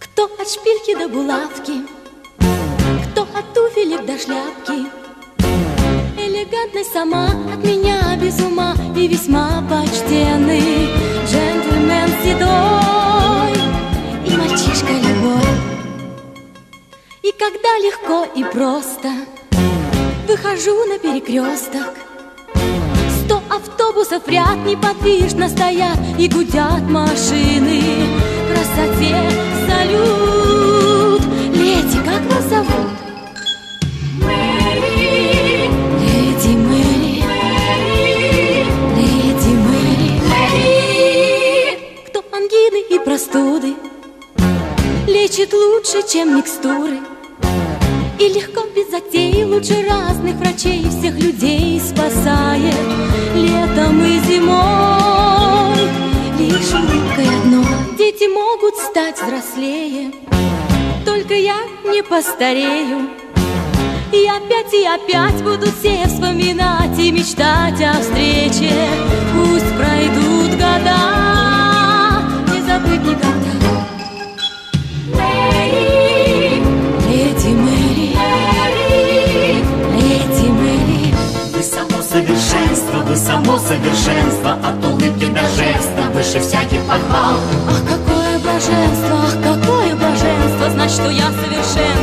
Кто от шпильки до булавки, кто от туфелек до шляпки, элегантный сама от меня без ума и весьма почтенный. Когда легко и просто. Выхожу на перекресток. Сто автобусов ряд неподвижно стоят И гудят машины. Красоте салют. Леди, как вас зовут? Мэри, Леди Мэри, Леди Мэри, Кто ангины и простуды Лечит лучше, чем микстуры И легко без затей Лучше разных врачей Всех людей спасает. Летом и зимой Лишь улыбкой одной. Дети могут стать взрослее Только я не постарею. И опять и опять будут все вспоминать и мечтать о встрече. Выше всяких похвал. Ах, какое блаженство, ах, какое блаженство, значит, что я совершенно